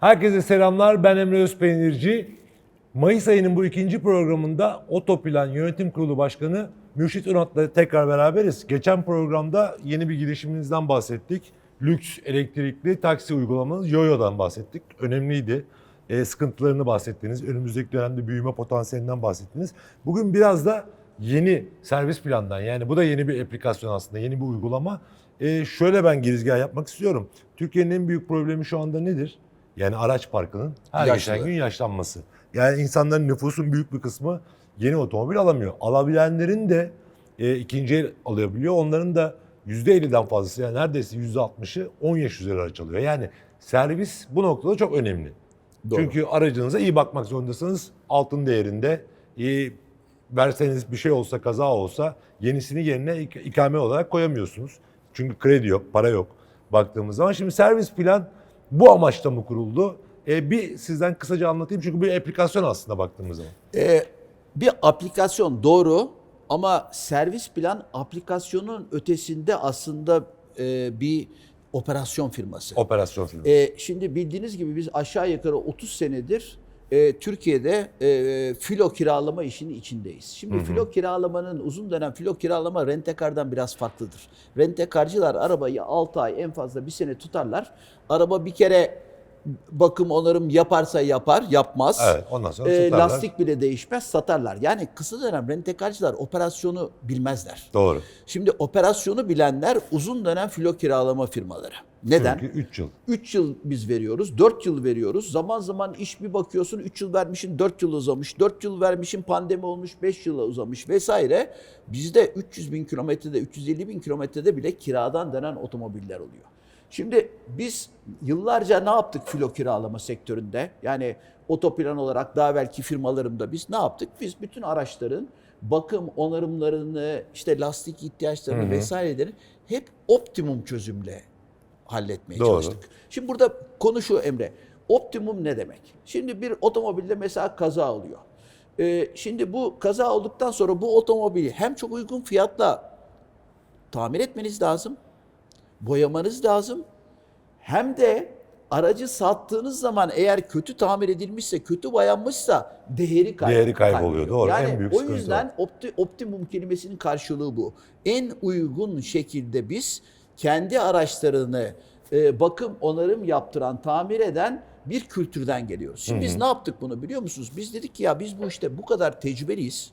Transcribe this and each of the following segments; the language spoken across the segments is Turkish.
Herkese selamlar. Ben Emre Özpeynirci. Mayıs ayının bu ikinci programında Otoplan Yönetim Kurulu Başkanı Mürşit Önat'la tekrar beraberiz. Geçen programda yeni bir girişiminizden bahsettik. Lüks elektrikli taksi uygulamanız Yoyo'dan bahsettik. Önemliydi. E, sıkıntılarını bahsettiniz. Önümüzdeki dönemde büyüme potansiyelinden bahsettiniz. Bugün biraz da yeni servis plandan yani bu da yeni bir aplikasyon aslında, yeni bir uygulama. E, şöyle ben girizgah yapmak istiyorum. Türkiye'nin en büyük problemi şu anda nedir? Yani araç parkının her Yaşlı. geçen gün yaşlanması. Yani insanların nüfusun büyük bir kısmı yeni otomobil alamıyor. Alabilenlerin de e, ikinci el alabiliyor. Onların da %50'den fazlası yani neredeyse %60'ı 10 yaş üzeri araç alıyor. Yani servis bu noktada çok önemli. Doğru. Çünkü aracınıza iyi bakmak zorundasınız. Altın değerinde iyi verseniz bir şey olsa kaza olsa yenisini yerine ik- ikame olarak koyamıyorsunuz. Çünkü kredi yok, para yok baktığımız zaman. Şimdi servis plan bu amaçla mı kuruldu? E, bir sizden kısaca anlatayım çünkü bir aplikasyon aslında baktığımız zaman. Ee, bir aplikasyon doğru ama servis plan aplikasyonun ötesinde aslında e, bir operasyon firması. Operasyon filmi. Ee, şimdi bildiğiniz gibi biz aşağı yukarı 30 senedir e, Türkiye'de e, filo kiralama işinin içindeyiz. Şimdi filo kiralamanın uzun dönem filo kiralama rentekardan biraz farklıdır. Rentekarcılar arabayı 6 ay en fazla bir sene tutarlar. Araba bir kere bakım onarım yaparsa yapar, yapmaz. Evet, ondan sonra satarlar. lastik bile değişmez, satarlar. Yani kısa dönem rentekarcılar operasyonu bilmezler. Doğru. Şimdi operasyonu bilenler uzun dönem filo kiralama firmaları. Neden? Çünkü 3 yıl. 3 yıl biz veriyoruz, 4 yıl veriyoruz. Zaman zaman iş bir bakıyorsun 3 yıl vermişin 4 yıl uzamış, 4 yıl vermişin pandemi olmuş 5 yıla uzamış vesaire. Bizde 300 bin kilometrede, 350 bin kilometrede bile kiradan dönen otomobiller oluyor. Şimdi biz yıllarca ne yaptık filo kiralama sektöründe? Yani otoplan olarak daha belki firmalarımda biz ne yaptık? Biz bütün araçların bakım onarımlarını, işte lastik ihtiyaçlarını vesaireleri hep optimum çözümle halletmeye Doğru. çalıştık. Şimdi burada konu şu Emre. Optimum ne demek? Şimdi bir otomobilde mesela kaza oluyor. Ee, şimdi bu kaza olduktan sonra bu otomobili hem çok uygun fiyatla tamir etmeniz lazım, boyamanız lazım. Hem de aracı sattığınız zaman eğer kötü tamir edilmişse, kötü boyanmışsa değeri kayboluyor. Değeri kayboluyor, doğru. Yani En büyük o yüzden opti, optimum kelimesinin karşılığı bu. En uygun şekilde biz kendi araçlarını e, bakım, onarım yaptıran, tamir eden bir kültürden geliyoruz. Şimdi biz ne yaptık bunu biliyor musunuz? Biz dedik ki ya biz bu işte bu kadar tecrübeliyiz.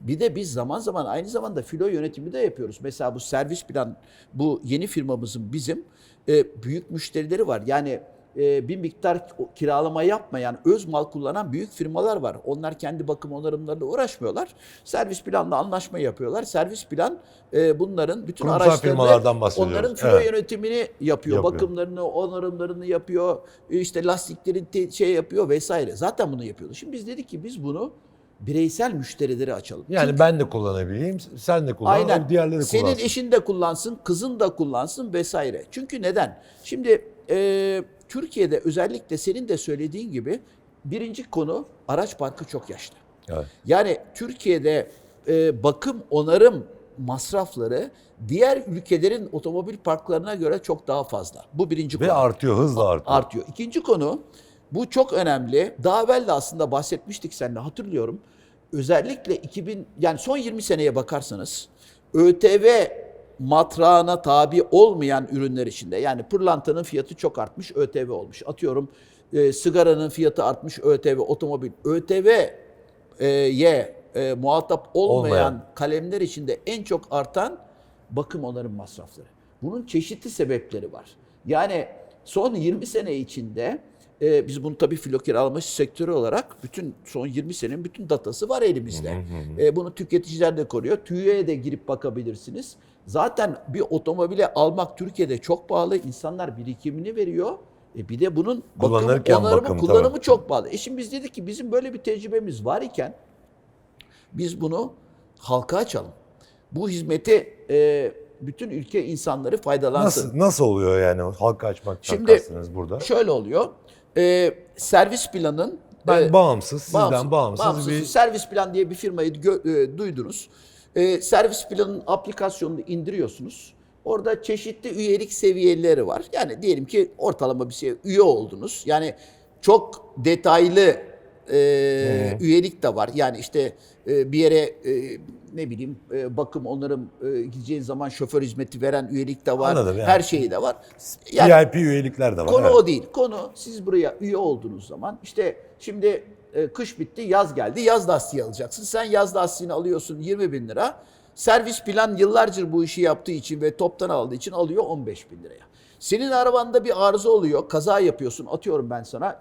Bir de biz zaman zaman aynı zamanda filo yönetimi de yapıyoruz. Mesela bu servis plan, bu yeni firmamızın bizim e, büyük müşterileri var. Yani e, bir miktar kiralama yapmayan, öz mal kullanan büyük firmalar var. Onlar kendi bakım onarımlarıyla uğraşmıyorlar. Servis planla anlaşma yapıyorlar. Servis plan e, bunların bütün Kurumsal araçlarını, bahsediyoruz. onların filo Evet. yönetimini yapıyor. Yapıyor. Bakımlarını, onarımlarını yapıyor. İşte lastikleri te- şey yapıyor vesaire. Zaten bunu yapıyordu. Şimdi biz dedik ki biz bunu bireysel müşterileri açalım. Yani ben de kullanabileyim, sen de kullan, Aynen. diğerleri de Senin kullansın. eşin de kullansın, kızın da kullansın vesaire. Çünkü neden? Şimdi e, Türkiye'de özellikle senin de söylediğin gibi birinci konu araç parkı çok yaşlı. Evet. Yani Türkiye'de e, bakım onarım masrafları diğer ülkelerin otomobil parklarına göre çok daha fazla. Bu birinci Ve konu artıyor, hızla artıyor. artıyor. İkinci konu bu çok önemli. Daha evvel de aslında bahsetmiştik seninle hatırlıyorum. Özellikle 2000 yani son 20 seneye bakarsanız ÖTV matrağına tabi olmayan ürünler içinde yani pırlantanın fiyatı çok artmış ÖTV olmuş. Atıyorum e, sigaranın fiyatı artmış ÖTV otomobil ÖTV'ye e, muhatap olmayan, Olmayan. kalemler içinde en çok artan bakım onarım masrafları. Bunun çeşitli sebepleri var. Yani son 20 sene içinde e, biz bunu tabii filo kiralama sektörü olarak bütün son 20 senenin bütün datası var elimizde. E, bunu tüketiciler de koruyor. TÜİ'ye de girip bakabilirsiniz. Zaten bir otomobile almak Türkiye'de çok pahalı. İnsanlar birikimini veriyor. E bir de bunun bakım, Kullanırken onarımı, bakım, kullanımı tabii. çok pahalı. E şimdi biz dedik ki bizim böyle bir tecrübemiz var iken biz bunu halka açalım. Bu hizmeti e, bütün ülke insanları faydalansın. Nasıl, nasıl oluyor yani halka açmaktan Şimdi- burada? Şöyle oluyor. E, servis planın Ben e, bağımsız, sizden bağımsız, bağımsız bir servis plan diye bir firmayı e, duydunuz. E, servis planın aplikasyonunu indiriyorsunuz. Orada çeşitli üyelik seviyeleri var. Yani diyelim ki ortalama bir şey üye oldunuz. Yani çok detaylı e, üyelik de var. Yani işte e, bir yere e, ne bileyim e, bakım onarım e, gideceğin zaman şoför hizmeti veren üyelik de var. Anladım yani. Her şeyi de var. Yani VIP üyelikler de var. Konu evet. o değil. Konu siz buraya üye olduğunuz zaman işte şimdi e, kış bitti yaz geldi yaz lastiği alacaksın. Sen yaz lastiğini alıyorsun 20 bin lira. Servis plan yıllardır bu işi yaptığı için ve toptan aldığı için alıyor 15 bin liraya. Senin arabanda bir arıza oluyor kaza yapıyorsun atıyorum ben sana.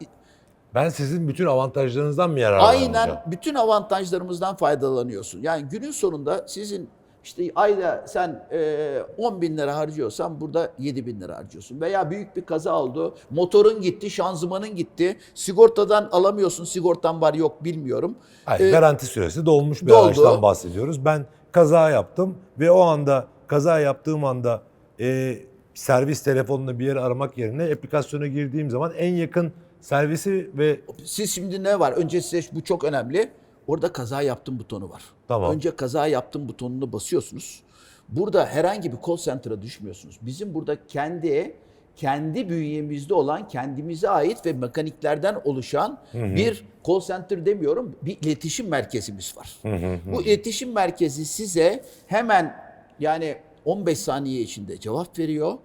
Ben sizin bütün avantajlarınızdan mı yararlanacağım? Aynen bütün avantajlarımızdan faydalanıyorsun. Yani günün sonunda sizin işte ayda sen e, 10 bin lira harcıyorsan burada 7 bin lira harcıyorsun. Veya büyük bir kaza oldu, motorun gitti, şanzımanın gitti, sigortadan alamıyorsun, sigortan var yok bilmiyorum. Hayır, E, garanti süresi dolmuş bir doldu. araçtan bahsediyoruz. Ben kaza yaptım ve o anda kaza yaptığım anda e, servis telefonunu bir yere aramak yerine aplikasyona girdiğim zaman en yakın servisi ve Siz şimdi ne var? Önce size bu çok önemli. Orada kaza yaptım butonu var. Tamam. Önce kaza yaptım butonunu basıyorsunuz. Burada herhangi bir call center'a düşmüyorsunuz. Bizim burada kendi kendi bünyemizde olan kendimize ait ve mekaniklerden oluşan bir call center demiyorum bir iletişim merkezimiz var. Bu iletişim merkezi size hemen yani 15 saniye içinde cevap veriyor.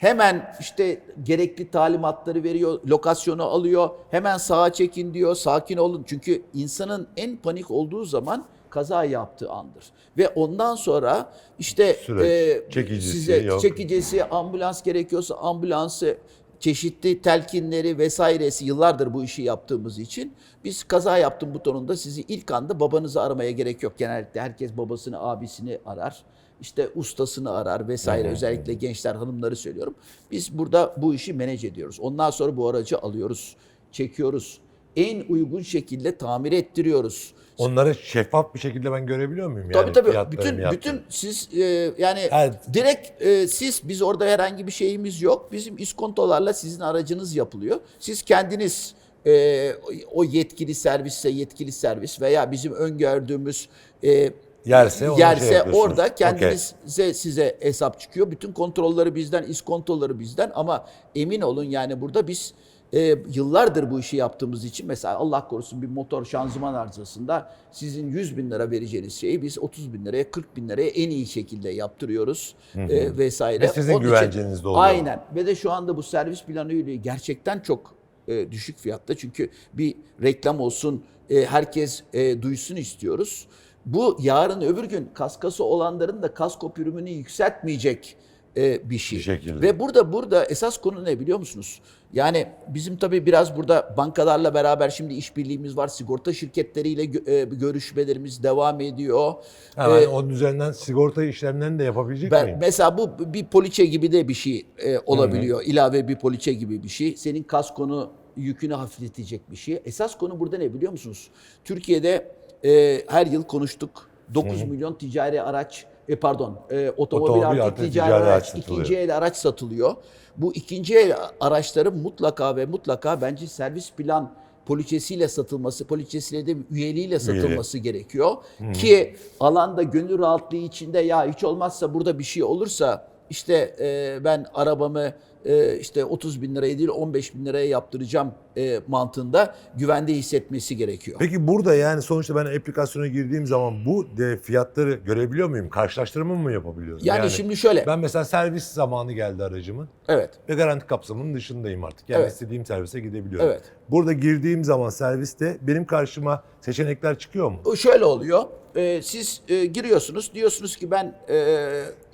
Hemen işte gerekli talimatları veriyor, lokasyonu alıyor. Hemen sağa çekin diyor, sakin olun. Çünkü insanın en panik olduğu zaman kaza yaptığı andır. Ve ondan sonra işte Süreç, çekicisi size yok. çekicisi, ambulans gerekiyorsa ambulansı, çeşitli telkinleri vesairesi yıllardır bu işi yaptığımız için biz kaza yaptım butonunda sizi ilk anda babanızı aramaya gerek yok. Genellikle herkes babasını, abisini arar. İşte ustasını arar vesaire. Özellikle gençler, hanımları söylüyorum. Biz burada bu işi manage ediyoruz. Ondan sonra bu aracı alıyoruz, çekiyoruz. En uygun şekilde tamir ettiriyoruz. onları şeffaf bir şekilde ben görebiliyor muyum? Tabii yani tabii. Bütün bütün siz e, yani Evet. direkt e, siz biz orada herhangi bir şeyimiz yok. Bizim iskontolarla sizin aracınız yapılıyor. Siz kendiniz e, o yetkili servisse yetkili servis veya bizim öngördüğümüz e, Yerse şey yerse orada kendinize size hesap çıkıyor. Bütün kontrolleri bizden, iskontoları bizden ama emin olun yani burada biz e, yıllardır bu işi yaptığımız için mesela Allah korusun bir motor şanzıman arızasında sizin 100 bin lira vereceğiniz şeyi biz 30 bin liraya 40 bin liraya en iyi şekilde yaptırıyoruz e, vesaire. Ve sizin Onun için- oluyor. Aynen ve de şu anda bu servis planı üyeliği gerçekten çok e, düşük fiyatta çünkü bir reklam olsun e, herkes e, duysun istiyoruz. Bu yarın öbür gün kaskası olanların da kasko primini yükseltmeyecek e, bir şey. Bir şekilde. Ve burada burada esas konu ne biliyor musunuz? Yani bizim tabii biraz burada bankalarla beraber şimdi işbirliğimiz var. Sigorta şirketleriyle gö- e, görüşmelerimiz devam ediyor. Hemen E, onun üzerinden sigorta işlemlerini de yapabilecek ben, miyim? mesela bu bir poliçe gibi de bir şey e, olabiliyor. İlave bir poliçe gibi bir şey. Senin kaskonu yükünü hafifletecek bir şey. Esas konu burada ne biliyor musunuz? Türkiye'de e, her yıl konuştuk. 9 milyon ticari araç e, pardon e, otomobil, Otomobil artı artı ticari, ticari araç, ikinci el araç satılıyor. Bu ikinci el araçların mutlaka ve mutlaka bence servis plan poliçesiyle satılması, poliçesiyle de üyeliğiyle satılması gerekiyor. Ki alanda gönül rahatlığı içinde ya hiç olmazsa burada bir şey olursa işte e, ben arabamı e, işte 30 bin liraya değil 15 bin liraya yaptıracağım e, mantığında güvende hissetmesi gerekiyor. Peki burada yani sonuçta ben aplikasyona girdiğim zaman bu de fiyatları görebiliyor muyum? Karşılaştırma mı yapabiliyorum? Yani, şimdi şöyle, ben mesela servis zamanı geldi aracımın evet, ve garanti kapsamının dışındayım artık. Yani Evet. istediğim servise gidebiliyorum. Evet. Burada girdiğim zaman serviste benim karşıma seçenekler çıkıyor mu? O şöyle oluyor. Ee, siz e, giriyorsunuz diyorsunuz ki ben e,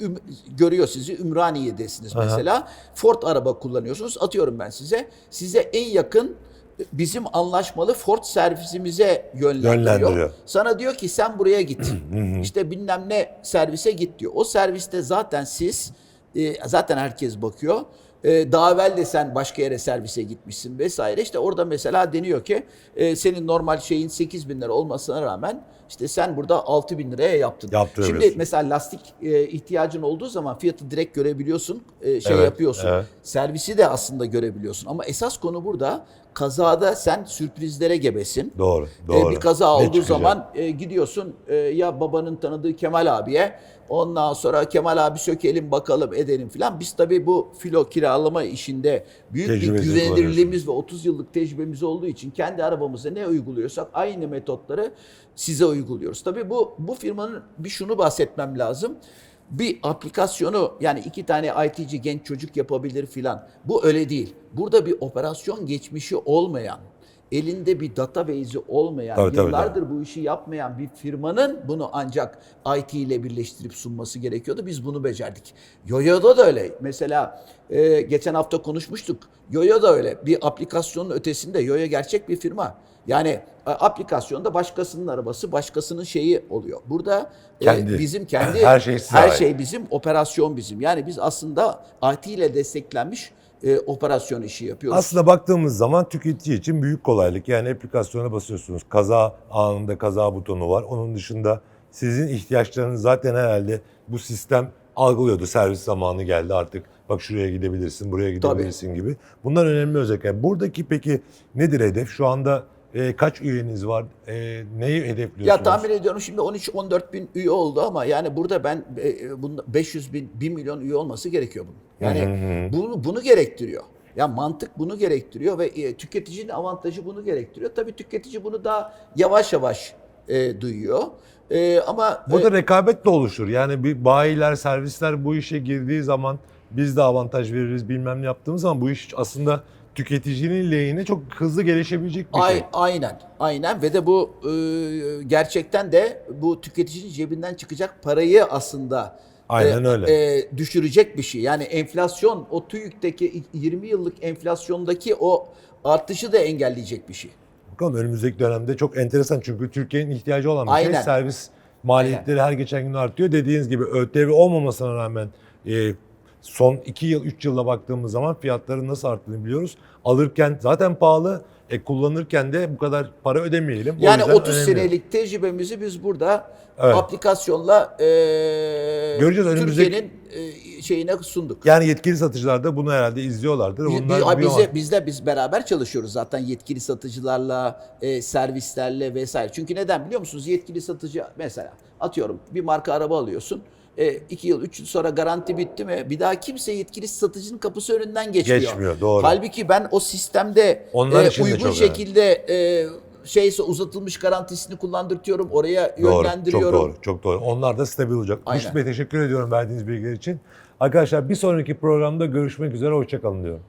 üm- görüyor sizi Ümraniye'desiniz Aha. mesela. Ford araba kullanıyorsunuz. Atıyorum ben size. Size en yakın e, bizim anlaşmalı Ford servisimize yönlendiriyor. Yönlendiriyor. Sana diyor ki sen buraya git. işte bilmem ne servise git diyor. O serviste zaten siz e, zaten herkes bakıyor. E, daha evvel de sen başka yere servise gitmişsin vesaire. İşte orada mesela deniyor ki e, senin normal şeyin 8 bin lira olmasına rağmen işte sen burada 6 bin liraya yaptın. Yaptırabiliyorsun. Şimdi mesela lastik e, ihtiyacın olduğu zaman fiyatı direkt görebiliyorsun, e, şey Evet, yapıyorsun. evet. Servisi de aslında görebiliyorsun. Ama esas konu burada kazada sen sürprizlere gebesin. Doğru, E, doğru. bir kaza Ne olduğu çıkacak? zaman e, gidiyorsun e, ya babanın tanıdığı Kemal abiye ondan sonra Kemal abi sökelim bakalım edelim filan. Biz tabii bu filo kiralama işinde büyük bir Tecrübenizi güvenilirliğimiz ve 30 yıllık tecrübemiz olduğu için kendi arabamıza ne uyguluyorsak aynı metotları size uyguluyoruz. Tabii bu bu firmanın bir şunu bahsetmem lazım. Bir aplikasyonu yani iki tane IT'ci genç çocuk yapabilir filan. Bu öyle değil. Burada bir operasyon geçmişi olmayan, elinde bir database'i olmayan, Tabii, tabii, yıllardır bu işi yapmayan bir firmanın bunu ancak IT ile birleştirip sunması gerekiyordu. Biz bunu becerdik. Yoyo'da da öyle. Mesela e, geçen hafta konuşmuştuk. Yoyo da öyle. Bir aplikasyonun ötesinde Yoyo gerçek bir firma. Yani e, aplikasyonda başkasının arabası, başkasının şeyi oluyor. Burada e, Kendi. bizim kendi Her şey her ait. şey bizim, operasyon bizim. Yani biz aslında IT ile desteklenmiş e, operasyon işi yapıyoruz. Aslında baktığımız zaman tüketici için büyük kolaylık. Yani aplikasyona basıyorsunuz. Kaza anında kaza butonu var. Onun dışında sizin ihtiyaçlarınız zaten herhalde bu sistem algılıyordu. Servis zamanı geldi artık. Bak şuraya gidebilirsin, buraya gidebilirsin gibi. Bunlar önemli özellikler. Buradaki peki nedir hedef? Şu anda e, kaç üyeniz var? E, neyi hedefliyorsunuz? Ya tahmin ediyorum şimdi 13-14 bin üye oldu ama yani burada ben e, e, bunda 500 bin, 1 milyon üye olması gerekiyor bunun. Yani bunu, bunu gerektiriyor. Ya mantık bunu gerektiriyor ve e, tüketicinin avantajı bunu gerektiriyor. Tabii tüketici bunu daha yavaş yavaş e, duyuyor. E, ama e, Burada rekabet de oluşur. Yani bir bayiler, servisler bu işe girdiği zaman biz de avantaj veririz bilmem ne yaptığımız zaman bu iş aslında tüketicinin lehine çok hızlı gelişebilecek bir Ay, şey. aynen, aynen ve de bu e, gerçekten de bu tüketicinin cebinden çıkacak parayı aslında Aynen e, öyle. e, düşürecek bir şey. Yani enflasyon, o TÜİK'teki 20 yıllık enflasyondaki o artışı da engelleyecek bir şey. Bakalım önümüzdeki dönemde çok enteresan çünkü Türkiye'nin ihtiyacı olan bir Aynen. şey servis maliyetleri her geçen gün artıyor. Dediğiniz gibi ÖTV olmamasına rağmen e, son 2 yıl 3 yıla baktığımız zaman fiyatların nasıl arttığını biliyoruz. Alırken zaten pahalı, e, kullanırken de bu kadar para ödemeyelim. O Yani yüzden 30 önemli. senelik tecrübemizi biz burada Evet. aplikasyonla e, Göreceğiz önümüzdeki- e, şeyine sunduk. Yani yetkili satıcılar da bunu herhalde izliyorlardır. Biz, Bunlar biz, bize, bizle biz beraber çalışıyoruz zaten yetkili satıcılarla, e, servislerle vesaire. Çünkü neden biliyor musunuz? Yetkili satıcı mesela atıyorum bir marka araba alıyorsun. E, iki yıl, üç yıl sonra garanti bitti mi? Bir daha kimse yetkili satıcının kapısı önünden geçmiyor. Geçmiyor, doğru. Halbuki ben o sistemde Onlar e, için de uygun çok şekilde e, şeyse uzatılmış garantisini kullandırtıyorum. Oraya Doğru, yönlendiriyorum. çok doğru, çok doğru. Onlar da stabil olacak. Aynen. Müşit Bey teşekkür ediyorum verdiğiniz bilgiler için. Arkadaşlar bir sonraki programda görüşmek üzere, hoşçakalın diyorum.